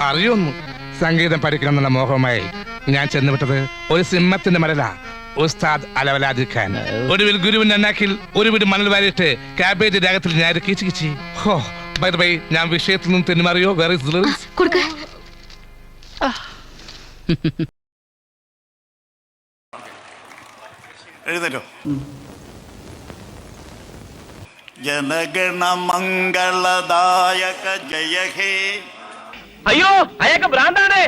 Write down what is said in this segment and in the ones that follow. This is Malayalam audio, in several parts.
അറിയൊന്നു. സംഗീതം പഠിക്കണമെന്നുള്ള മോഹമായി ഞാൻ ചെന്നുവിട്ടത് ഒരു സിംഹത്തിന്റെ മരല ഉസ്താദ് അലവലാദിഖാൻ ഒടുവിൽ ഗുരുവിന്റെ അണ്ണാക്കിൽ ഒരു വീട് മണൽ വാരിയിട്ട് കാബേജ് രാഗത്തിൽ ഞാൻ കീച്ചു കിച്ചി. ഹോ ബൈ ബൈ ഞാൻ വിഷയത്തിൽ നിന്ന് തെന്നുമാറിയോ? വേറെ കൊടുക്ക. എഴുന്നേറ്റോ? ജനഗണ മംഗളദായക ജയ ഹേ അയ്യോ അയാൾക്ക് ഭ്രാന്താണ്.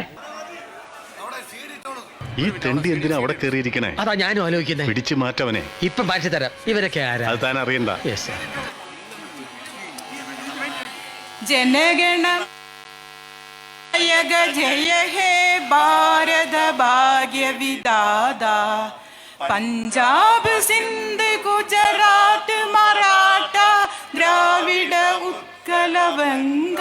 ഈ തെണ്ടി എന്തിനാ അവിടെ കയറിയിരിക്കണേ? അതാ ഞാനും ആലോചിക്കുന്നത് പിടിച്ചു മാറ്റവനെ. ഇപ്പൊ മാറ്റി തരാം. ഇവരൊക്കെ ആരാ? അത് താൻ അറിയണ്ട. Yes, sir. ജനഗണ ജയ ജയ ഹേ ഭാരത ഭാഗ്യ വിദാത പഞ്ചാബ് സിന്ധ് ഗുജറാത്ത് മറാഠ ദ്രാവിഡ ഉത്കല ബംഗ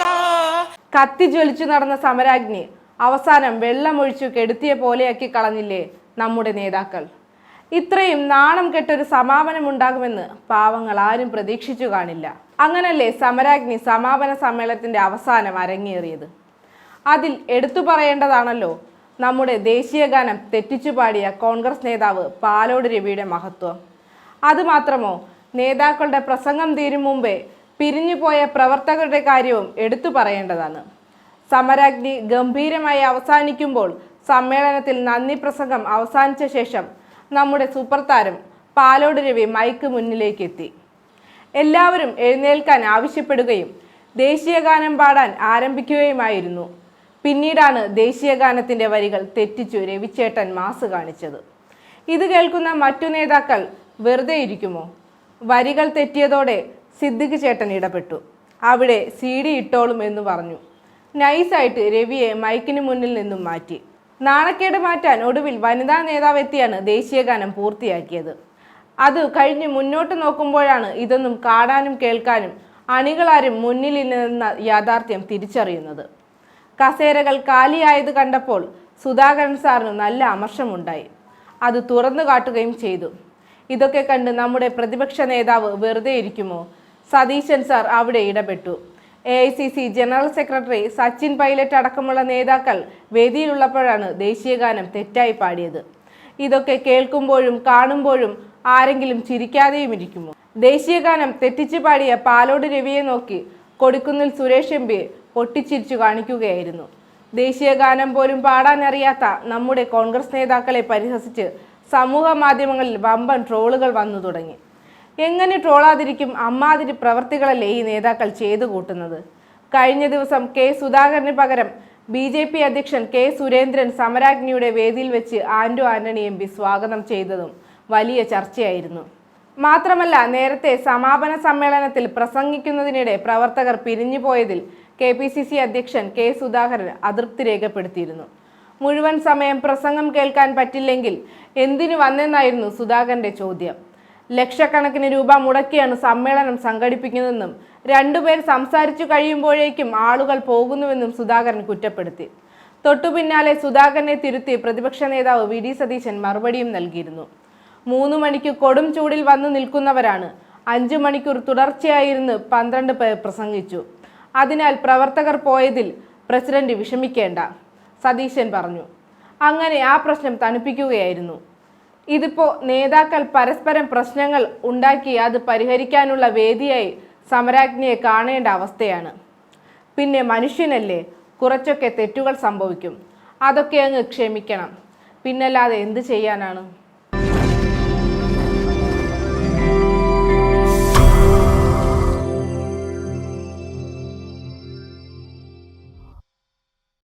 കത്തിജ്വലിച്ചു നടന്ന സമരാഗ്നി അവസാനം വെള്ളമൊഴിച്ചു കെടുത്തിയ പോലെയാക്കി കളഞ്ഞില്ലേ നമ്മുടെ നേതാക്കൾ. ഇത്രയും നാണം കെട്ടൊരു സമാപനമുണ്ടാകുമെന്ന് പാവങ്ങൾ ആരും പ്രതീക്ഷിച്ചു കാണില്ല. അങ്ങനല്ലേ സമരാഗ്നി സമാപന സമ്മേളനത്തിന്റെ അവസാനം അരങ്ങേറിയത്? അതിൽ എടുത്തു പറയേണ്ടതാണല്ലോ നമ്മുടെ ദേശീയഗാനം തെറ്റിച്ചു പാടിയ കോൺഗ്രസ് നേതാവ് പാലോട് രവിയുടെ മഹത്വം. അതുമാത്രമോ നേതാക്കളുടെ പ്രസംഗം തീരും മുമ്പേ പിരിഞ്ഞുപോയ പ്രവർത്തകരുടെ കാര്യവും എടുത്തു പറയേണ്ടതാണ്. സമരാഗ്നി ഗംഭീരമായി അവസാനിക്കുമ്പോൾ സമ്മേളനത്തിൽ നന്ദി പ്രസംഗം അവസാനിച്ച ശേഷം നമ്മുടെ സൂപ്പർ താരം പാലോട് രവി മൈക്ക് മുന്നിലേക്ക് എത്തി എല്ലാവരും എഴുന്നേൽക്കാൻ ആവശ്യപ്പെടുകയും ദേശീയഗാനം പാടാൻ ആരംഭിക്കുകയുമായിരുന്നു. പിന്നീടാണ് ദേശീയഗാനത്തിന്റെ വരികൾ തെറ്റിച്ചു രവിച്ചേട്ടൻ മാസ് കാണിച്ചത്. ഇത് കേൾക്കുന്ന മറ്റു നേതാക്കൾ വെറുതെ ഇരിക്കുമോ വരികൾ തെറ്റിയതോടെ സിദ്ദിഖ് ചേട്ടൻ ഇടപെട്ടു. അവിടെ സി ഡി ഇട്ടോളും എന്ന് പറഞ്ഞു. നൈസായിട്ട് രവിയെ മൈക്കിന് മുന്നിൽ നിന്നും മാറ്റി. നാണക്കേട് മാറ്റാൻ ഒടുവിൽ വനിതാ നേതാവ് എത്തിയാണ് ദേശീയഗാനം പൂർത്തിയാക്കിയത്. അത് കഴിഞ്ഞ് മുന്നോട്ട് നോക്കുമ്പോഴാണ് ഇതൊന്നും കാണാനും കേൾക്കാനും അണികളാരും മുന്നിലില്ലെന്ന യാഥാർത്ഥ്യം തിരിച്ചറിയുന്നത്. കസേരകൾ കാലിയായത് കണ്ടപ്പോൾ സുധാകരൻ സാറിന് നല്ല അമർഷമുണ്ടായി. അത് തുറന്നു കാട്ടുകയും ചെയ്തു. ഇതൊക്കെ കണ്ട് നമ്മുടെ പ്രതിപക്ഷ നേതാവ് വെറുതെ ഇരിക്കുമോ? സതീശൻ സാർ അവിടെ ഇടപെട്ടു. A I C C general secretary Sachin Pilot അടക്കമുള്ള നേതാക്കൾ വേദിയിലുള്ളപ്പോഴാണ് ദേശീയഗാനം തെറ്റായി പാടിയത്. ഇതൊക്കെ കേൾക്കുമ്പോഴും കാണുമ്പോഴും ആരെങ്കിലും ചിരിക്കാതെയും ഇരിക്കുമോ? ദേശീയഗാനം തെറ്റിച്ചു പാടിയ പാലോട് രവിയെ നോക്കി കൊടുക്കുന്നിൽ സുരേഷ് എം പി പൊട്ടിച്ചിരിച്ചു കാണിക്കുകയായിരുന്നു. ദേശീയഗാനം പോലും പാടാനറിയാത്ത നമ്മുടെ കോൺഗ്രസ് നേതാക്കളെ പരിഹസിച്ച് സമൂഹ മാധ്യമങ്ങളിൽ വമ്പൻ ട്രോളുകൾ വന്നു തുടങ്ങി. എങ്ങനെ ട്രോളാതിരിക്കും അമ്മാതിരി പ്രവർത്തികളല്ലേ ഈ നേതാക്കൾ ചെയ്തു കൂട്ടുന്നത്? കഴിഞ്ഞ ദിവസം കെ സുധാകരന് പകരം ബി ജെ പി അധ്യക്ഷൻ കെ സുരേന്ദ്രൻ സമരാജ്ഞിയുടെ വേദിയിൽ വെച്ച് ആന്റോ ആന്റണി എം പി സ്വാഗതം ചെയ്തതും വലിയ ചർച്ചയായിരുന്നു. മാത്രമല്ല നേരത്തെ സമാപന സമ്മേളനത്തിൽ പ്രസംഗിക്കുന്നതിനിടെ പ്രവർത്തകർ പിരിഞ്ഞുപോയതിൽ കെ പി സി സി അധ്യക്ഷൻ കെ സുധാകരൻ അതൃപ്തി രേഖപ്പെടുത്തിയിരുന്നു. മുഴുവൻ സമയം പ്രസംഗം കേൾക്കാൻ പറ്റില്ലെങ്കിൽ എന്തിനു വന്നെന്നായിരുന്നു സുധാകരന്റെ ചോദ്യം. ലക്ഷക്കണക്കിന് രൂപ മുടക്കിയാണ് സമ്മേളനം സംഘടിപ്പിക്കുന്നതെന്നും രണ്ടുപേർ സംസാരിച്ചു കഴിയുമ്പോഴേക്കും ആളുകൾ പോകുന്നുവെന്നും സുധാകരൻ കുറ്റപ്പെടുത്തി. തൊട്ടുപിന്നാലെ സുധാകരനെ തിരുത്തി പ്രതിപക്ഷ നേതാവ് വി ഡി സതീശൻ മറുപടിയും നൽകിയിരുന്നു. മൂന്ന് മണിക്ക് കൊടും ചൂടിൽ വന്നു നിൽക്കുന്നവരാണ്. അഞ്ചു മണിക്കൂർ തുടർച്ചയായിരുന്ന് പന്ത്രണ്ട് പേർ പ്രസംഗിച്ചു. അതിനാൽ പ്രവർത്തകർ പോയതിൽ പ്രസിഡന്റ് വിഷമിക്കേണ്ട സതീശൻ പറഞ്ഞു. അങ്ങനെ ആ പ്രശ്നം തണുപ്പിക്കുകയായിരുന്നു. ഇതിപ്പോ നേതാക്കൾ പരസ്പരം പ്രശ്നങ്ങൾ ഉണ്ടാക്കി അത് പരിഹരിക്കാനുള്ള വേദിയായി സമരാജ്ഞിയെ കാണേണ്ട അവസ്ഥയാണ്. പിന്നെ മനുഷ്യനല്ലേ കുറച്ചൊക്കെ തെറ്റുകൾ സംഭവിക്കും. അതൊക്കെ അങ്ങ് ക്ഷമിക്കണം. പിന്നല്ലാതെ എന്ത് ചെയ്യാനാണ്?